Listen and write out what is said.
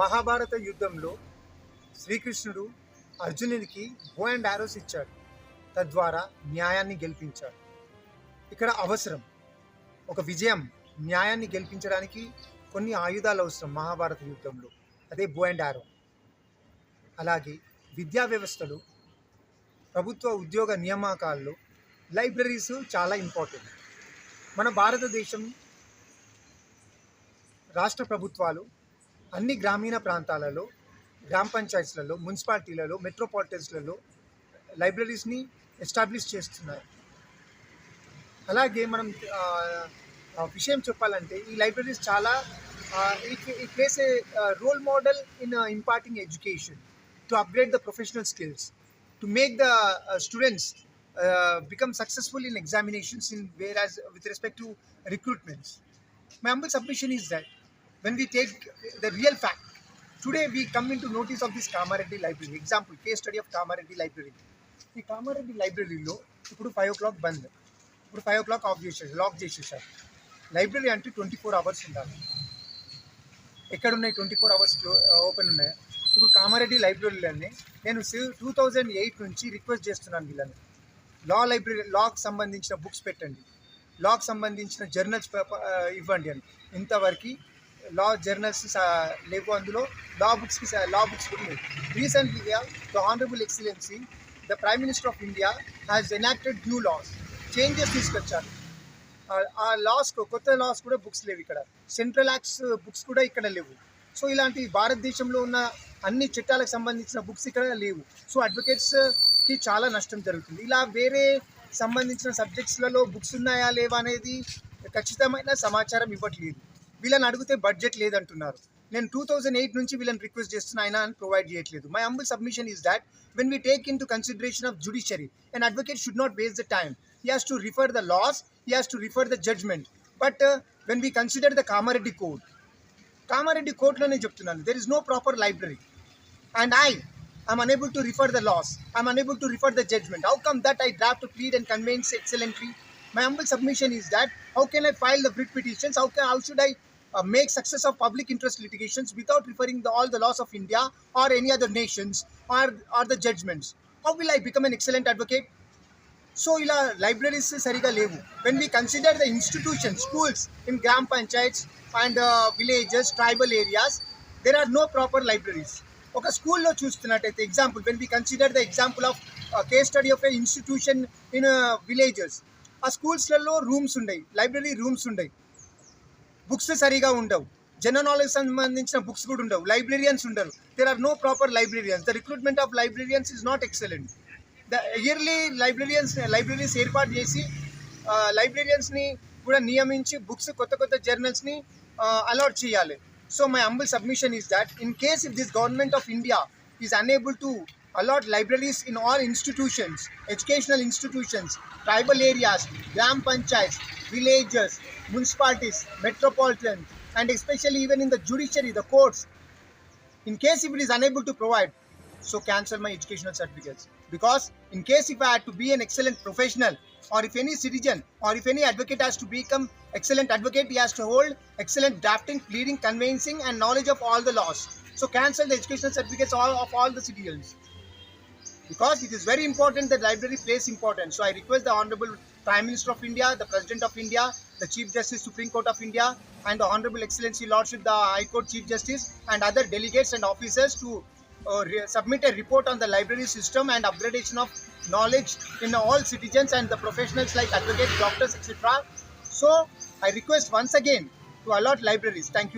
మహాభారత యుద్ధంలో శ్రీకృష్ణుడు అర్జునుడికి బో అండ్ ఆరోస్ ఇచ్చాడు. తద్వారా న్యాయాన్ని గెలిపించాడు. ఇక్కడ అవసరం. ఒక విజయం న్యాయాన్ని గెలిపించడానికి కొన్ని ఆయుధాలు అవసరం మహాభారత యుద్ధంలో. అదే బో అండ్ ఆరో అలాగే విద్యా వ్యవస్థలు ప్రభుత్వ ఉద్యోగ నియామకాల్లో లైబ్రరీస్ చాలా ఇంపార్టెంట్ మన భారతదేశం రాష్ట్ర ప్రభుత్వాలు అన్ని గ్రామీణ ప్రాంతాలలో గ్రామ పంచాయతీలలో మున్సిపాలిటీలలో మెట్రోపాలిటన్స్లలో లైబ్రరీస్ని ఎస్టాబ్లిష్ చేస్తున్నారు. అలాగే మనం విషయం చెప్పాలంటే ఈ లైబ్రరీస్ చాలా it plays a role model in imparting education to upgrade the professional skills to make the students become successful in examinations in where as with respect to recruitments. My humble submission is that when we take the real fact today we come into notice of this kamareddy library. Example case study of kamareddy library. ఈ కామారెడ్డి లైబ్రరీలో ఇప్పుడు five o'clock బంద్. ఇప్పుడు five o'clock off చేసేసారు lock చేసేసారు. Library అంటే twenty four hours ఉండాలి. ఎక్కడ ఉన్నాయి ట్వంటీ ఫోర్ అవర్స్ ఓపెన్ ఉన్నాయి? ఇప్పుడు కామారెడ్డి లైబ్రరీలోనే నేను టూ థౌజండ్ ఎయిట్ నుంచి రిక్వెస్ట్ చేస్తున్నాను వీళ్ళని. లా లైబ్రరీ లాకు సంబంధించిన బుక్స్ పెట్టండి. లాకు సంబంధించిన జర్నల్స్ ఇవ్వండి అని. ఇంతవరకు లా జర్నల్స్ uh, లేవు అందులో. లా బుక్స్కి లా బుక్స్ కూడా లేవు. రీసెంట్లీగా the honourable excellency the prime minister of India has enacted new laws changes తీసుకొచ్చారు. ఆ- ఆ లాస్ కొత్త లాస్ కూడా బుక్స్ లేవు ఇక్కడ. సెంట్రల్ యాక్ట్స్ బుక్స్ కూడా ఇక్కడ లేవు. సో ఇలాంటి భారతదేశంలో ఉన్న అన్ని చట్టాలకు సంబంధించిన బుక్స్ ఇక్కడ లేవు. సో అడ్వకేట్స్కి uh, చాలా నష్టం జరుగుతుంది. ఇలా వేరే సంబంధించిన సబ్జెక్ట్స్లలో బుక్స్ ఉన్నాయా లేవా అనేది ఖచ్చితమైన సమాచారం ఇవ్వట్లేదు. వీళ్ళని అడిగితే బడ్జెట్ లేదంటున్నారు నేను టూ థౌజండ్ ఎయిట్ నుంచి వీళ్ళని రిక్వెస్ట్ చేస్తున్నా అయినా అని ప్రొవైడ్ చేయట్లేదు my humble submission is that when we take into consideration of judiciary and advocate should not waste the time he has to refer the laws, he has to refer the judgment. But uh, when we consider the Kamareddy code, Kamareddy కోర్టులోనే చెప్తున్నాను there is no proper library and I I'm unable to refer the laws. I'm unable to refer the judgment. How come that I draft a plead and convince excellently? My humble submission is that how can I file the writ petitions? How can how should I uh, make success of public interest litigations without referring the, all the laws of India or any other nations or or the judgments? How will I become an excellent advocate? So ఇలా libraries సరిగా లేవు when we consider the institution schools in gram panchayats and villages tribal areas there are no proper libraries ఒక స్కూల్లో చూస్తున్నట్టయితే example when we consider the example of case study of a institution in villages ఆ స్కూల్స్లలో rooms ఉండయి library rooms ఉండయి books సరిగా ఉండవు. General knowledge సంబంధించిన బుక్స్ కూడా ఉండవు. లైబ్రరియన్స్ ఉండరు. There are no proper librarians the recruitment of librarians is not excellent the yearly librarians libraries ఏర్పాటు చేసి లైబ్రరియన్స్ని కూడా నియమించి బుక్స్ కొత్త కొత్త జర్నల్స్ని అలాట్ చేయాలి. So my humble submission is that in case if this government of India is unable to allot libraries in all institutions, educational institutions, tribal areas, gram panchayats, villages, municipalities, metropolitan, and especially even in the judiciary, the courts. In case if it is unable to provide, so cancel my educational certificates. Because in case if I had to be an excellent professional, or if any citizen, or if any advocate has to become excellent advocate, he has to hold excellent drafting, pleading, conveyancing, and knowledge of all the laws. So cancel the educational certificates of all the citizens because it is very important that library plays important. So I request the Honorable Prime Minister of India, the President of India, the Chief Justice Supreme Court of India, and the Honorable Excellency Lordship, the High Court Chief Justice, and other delegates and officers to uh, submit a report on the library system and upgradation of knowledge in all citizens and the professionals like advocates, doctors, etc. So I request once again to allot libraries. Thank you.